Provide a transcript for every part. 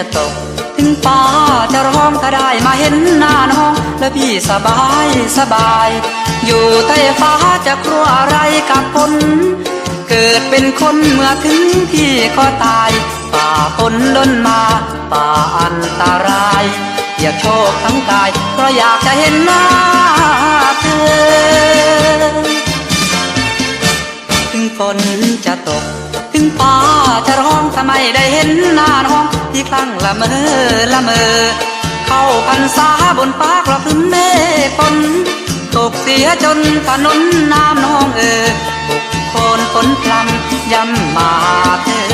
จะตก ถึงฟ้าจะร้องถ้าได้มาเห็นหน้าน้อง แล้วพี่สบายสบาย อยู่ใต้ฟ้าจะกลัวอะไรกับฝนเกิดเป็นคนเมื่อถึงพี่ก็ตาย ป่าฝนล้นมา ป่าอันตรายอยากโชคทั้งกายเพราะอยากจะเห็นหน้าเธอถึงฝนจะตก ถึงฟ้าจะร้องทำไมได้เห็นหน้าน ละเมอละเมอ เข้าพันษาบนฟ้ากระพึ่มเมฆฝนตกเสียจนถนนน้ำน้องเออบุกโคนฝนพลำย้ำมาเธอ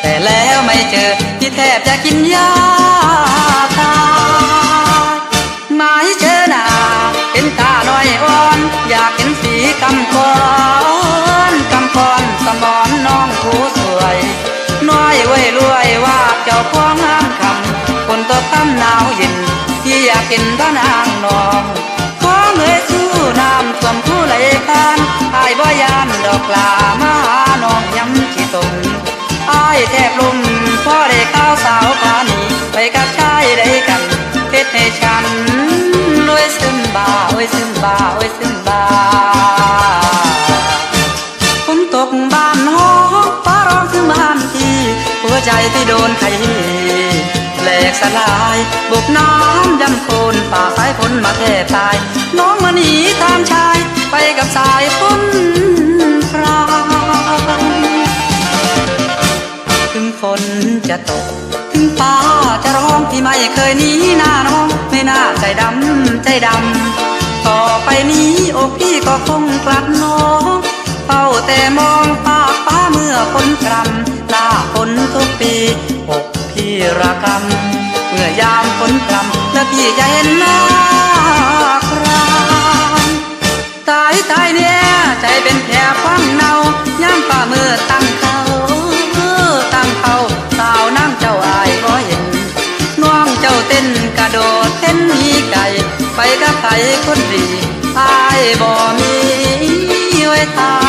แต่แล้วไม่เจอที่แทบจะกินยาตาหมายเจอหนาเห็นตาน้อยอ่อน อยากเห็นสีกำก ลามาหาน้องย้ำที่ตนอายแทบลมพ่อได้ข้าวสาวพานีไปกับชายได้กันเฮ็ดให้ฉันรวยซึมบ่าโอ้ยซึมบ่าโอ้ยซึมบ่าฝนตกบ้านห้องฟ้าร้องถึงบ้านทีหัวใจที่โดนไขแหลกสลายบุกน้ำยำโคนป่าสายฝนมาแทบตาย น้องมาหนีตามชายไปกับสายฝน จะตก ถึงฟ้าจะร้องพี่ไม่เคยหนีหน้าน้องไม่น่าใจดำใจดำ ต่อไปนี้อกพี่ก็คงกลัดน้องเฝ้าแต่มองปาฟ้าเมื่อฝนกรำหน้าฝนทุกปีอกพี่ระกำเมื่อยามฝนกรำแล้วพี่จะเห็นหน้า ไปกับไก่คนดีอายบ่มีไว้ตา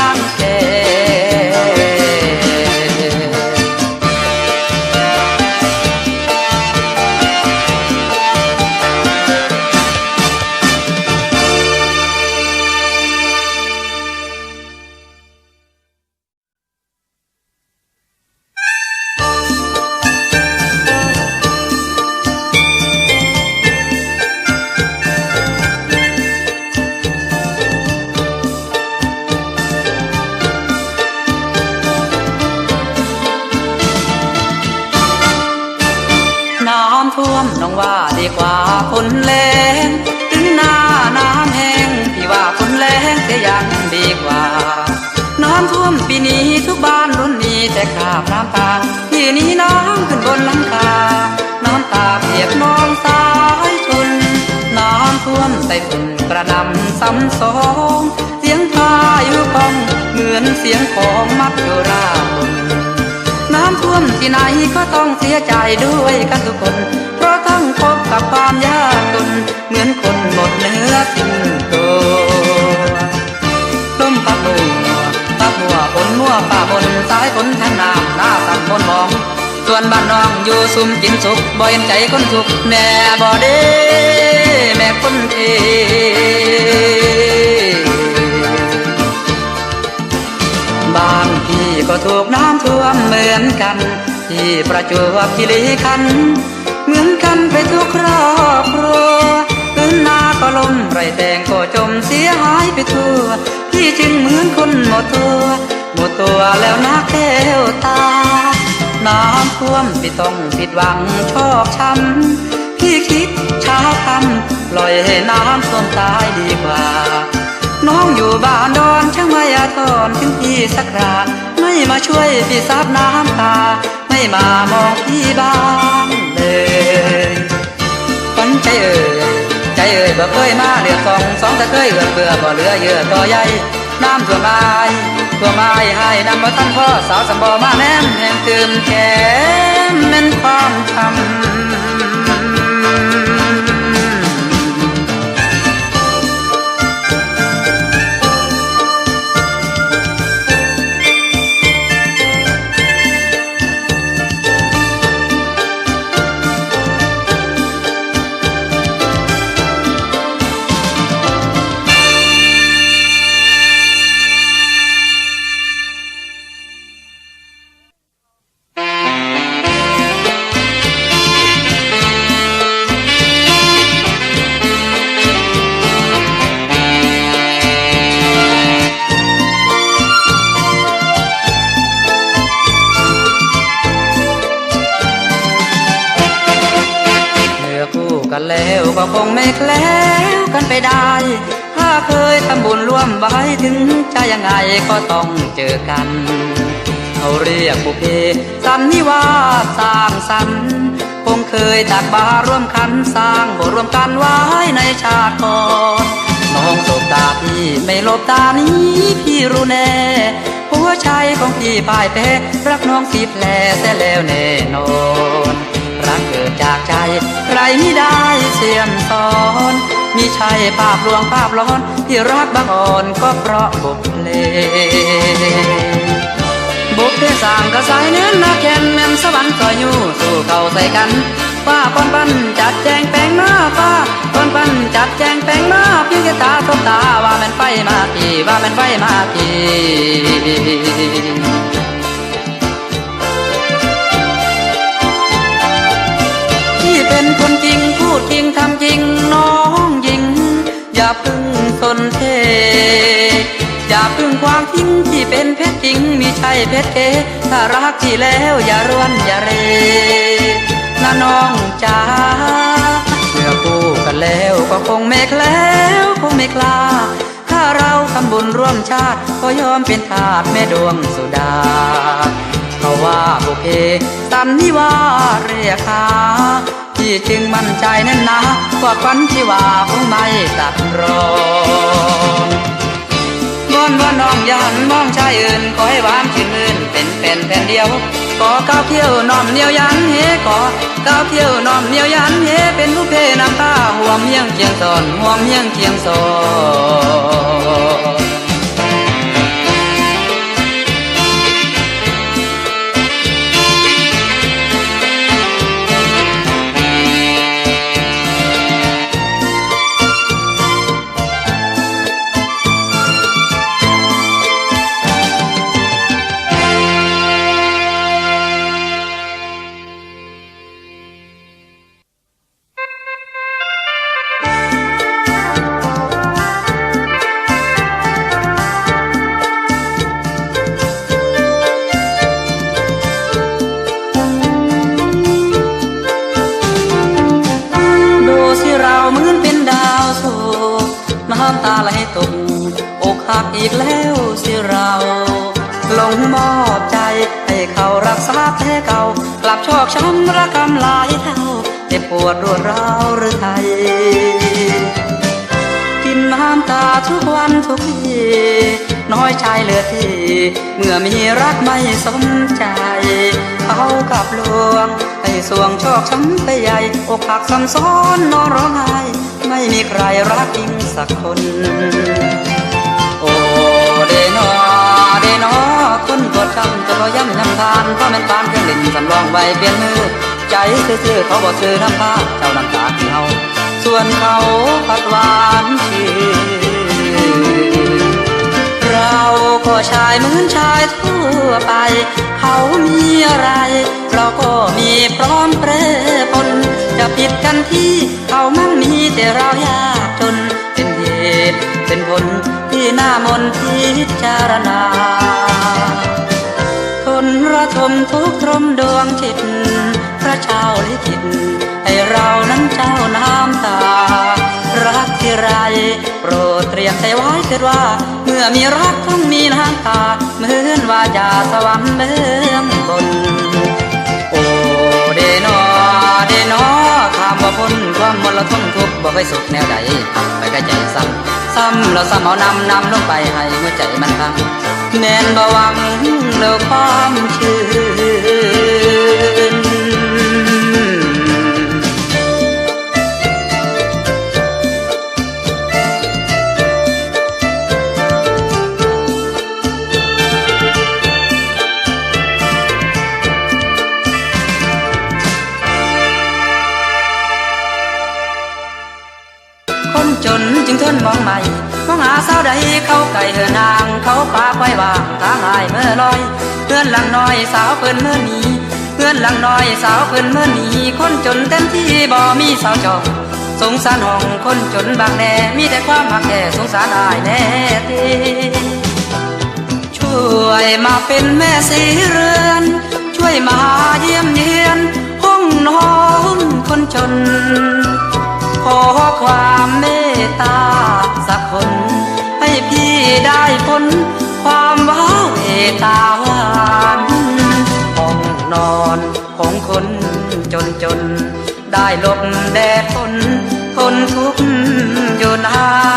มปีนี้ทุกบ้านรุ่นนี้แต่คราบน้ำตาที่นี้น้ำขึ้นบนหลังคาน้ำตาเปียกน้องสายชนน้ำท่วมใส่ฝุ่นกระนำซ้ำสองเสียงพายุกองเหมือนเสียงของมัจจุราน้ำท่วมที่ไหนก็ต้องเสียใจด้วยกันทุกคน เพราะต้องพบกับความ นบ้านน้องอยู่ซุ่มกินสุกบ่เห็นใจคนทุกแม่บ่เด้แม่คนเทบ้านพี่ก็ถูกน้ำท่วมเหมือนกัน ที่ประจวบคีรีขัน เหมือนกันไปทุกครอบครัวพื้นนาก็ล้มไรแตงก็จมเสียหายไปทั่วพี่จึงเหมือนคนหมดตัวหมดตัวแล้วนะแก้วตา น้ำท่วมพี่ต้องผิดหวังชอกช้ำพี่คิดเช้าคำปล่อยให้น้ำท่วมตายดีกว่า น้องอยู่บ้านดอนช่างไม่อาทรถึงพี่สักราไม่มาช่วยพี่ซับน้ำตา ไม่มามองพี่บ้างเลยคนใจเอ่ยใจเอ่ยบ่เคยมาเหลือสองสองแต่เคยเอือเบื่อบ่เหลือเยื่อต่อใยน้ำท่วมอาย ตัวมอายให้นำมาตั้งพ่อสาวสมบอมาแนมแห่งเติมแขมเป็นความทำ กันแล้วก็คงไม่แคล้วกันไปได้ ถ้าเคยทำบุญร่วมไว้ถึงจะยังไงก็ต้องเจอกัน เขาเรียกบุพเพสันนิวาสสร้างสรรค์คงเคยตักบารร่วมขันสร้างบทร่วมกันไว้ในชาติก่อนน้องสบตาพี่ไม่ลบตานี้พี่รู้แน่หัวใจของพี่พ่ายแพ้รักน้องสีแผลเสียแล้วแน่นอนรักเกิดจากใจ รไม่ได้เสียมสอนมีชัยภาพลวงภาพร้อนที่รักบางอ่อนก็เพราะบทเพลงบุกเพสร้างกระสายเน้นนาแคนแม่นสวรรค์ก็อยู่สู้เข้าใส่กันป้าปอนปันจัดแจงแปลงหน้าป้าปอนปันจัดแจงแปลงหน้าเพียงแค่ตาทบตาว่ามันไฟมาพี่ว่ามันไฟมาพี่ เป็นคนจริงพูดจริงทำจริงน้องหญิง อย่าพึ่งสนเท อย่าพึ่งความจริงที่เป็นเพชรจริงมีใช่เพชรเกถ้ารักที่แล้วอย่ารวนอย่าเรนะน้องจ๋าเมื่อคู่กันแล้วก็คงไม่แคล้วคงไม่กล้าถ้าเราทำบุญร่วมชาติ ก็ยอมเป็นทาสแม่ดวงสุดาเขาว่าบุเพสันนิวาเรียกหา ที่จึงมั่นใจแน่นหนาว่าควันที่ว่าคงไม่ตัดรอนวอนว่าน้องอย่าหันมองชายอื่นขอให้หวานชื่นมื่นเป็นแผ่นแผ่นเดียวก่อก้าวเที่ยวน้อมเหนียวยันเฮก่อก้าวเที่ยวน้อมเหนียวยันเฮเป็นผู้เพน้ำตาห่วมเฮียงเคียงสอนห่วมเฮียงเคียงสอน หักอีกแล้วสิเราหลงมอบใจให้เขารักษาแผลเก่ากลับชอกช้ำระกำลายเท่าเจ็บปวดรวดร้าวหรือไทยกินน้ำตาทุกวันทุกทีน้อยชายเหลือที่เมื่อมีรักไม่สมใจเขากับลวงให้สวงชอกช้ำไปใหญ่อกหักซ้ำซ้อนนอนร้องไห้ไม่มีใครรักจริงสักคน เดนอเดนอคนปวดช้ำจะรอย่ำยำทานเพราะแม่นปานเครื่องเล่นสำรองไว้เปลี่ยนมือ ใจซื่อเขาบอกซื้อน้ำผ้าเจ้าน้ำตาที่เฮาส่วนเขาพัดหวานชื่นเราก็ชายเหมือนชายทั่วไป เขามีอะไร เราก็มีพร้อมเปรปนจะผิดกันที่เขามั่งมีแต่เรายากจนเป็นเหตุเป็นผล ที่หน้ามนพิจารณา ทนระทมทุกทรมดวงจิต พระเจ้าลิขิตให้เรานั้นเจ้าน้ำตา รักที่ไร โปรดเตรียมใจไว้เถิดว่า เมื่อมีรักต้องมีน้ำตา เหมือนว่าจาสวรรค์เบื้องบนโอเดนอเดนอ ข้ามว่พ้นความมลทนทุกข์บ่เคยสุขแนวใดไปก็ใจซ้ำซ้ำแล้วซ้ำเอานำนำลงไปให้หัวใจมันพังแม่นบ่หวังเลิกความชื่อ จนจึงทนมองใหม่มองหาสาวใดเขาไก่เหินนาง เขาปากไว้วางทางอายเมื่อลอยเพื่อนหลังน้อยสาวเพิ่นเมื่อนี้เพื่อนหลังน้อยสาวเพิ่นเมื่อนี้คนจนเต็มที่บ่มีสาวจองสงสารห้องคนจนบางแน่มีแต่ความหักแค่สงสารอายแน่ทีช่วยมาเป็นแม่สีเรือน ช่วยมาเยี่ยมเยียนห้องนอนคนจน ขอความเมตตาสักคน ให้พี่ได้พ้นความว้าเวตาหวานห้องนอนของคนจนจน ได้หลบแดดทนทนทุกข์อยู่นาน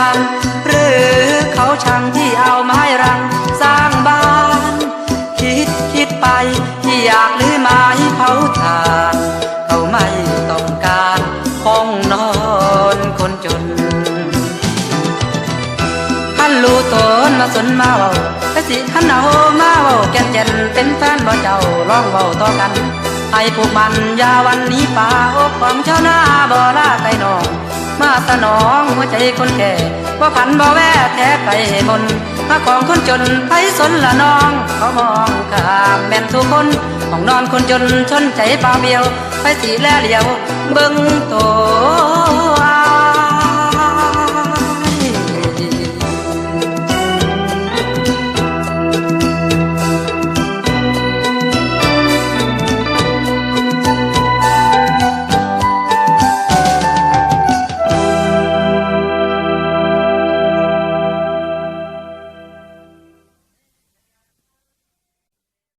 สิขันเอามาเว้าแก่นแก่นเป็นแฟนบ่เจ้าร้องเว้าต่อกันให้พวกมันยาวันนี้ป่าอกของชาวนาบ่ลาไกลนอง มาสนองหัวใจคนแก่ว่าพันบ่แวะแท้ไปมนมาของคนจนไผสนละน้องเขามองข้ามแม่นทุกคนของนอนคนจนชนใจเปล่าเบียว ไปสีแลเหลียวเบิ่งโต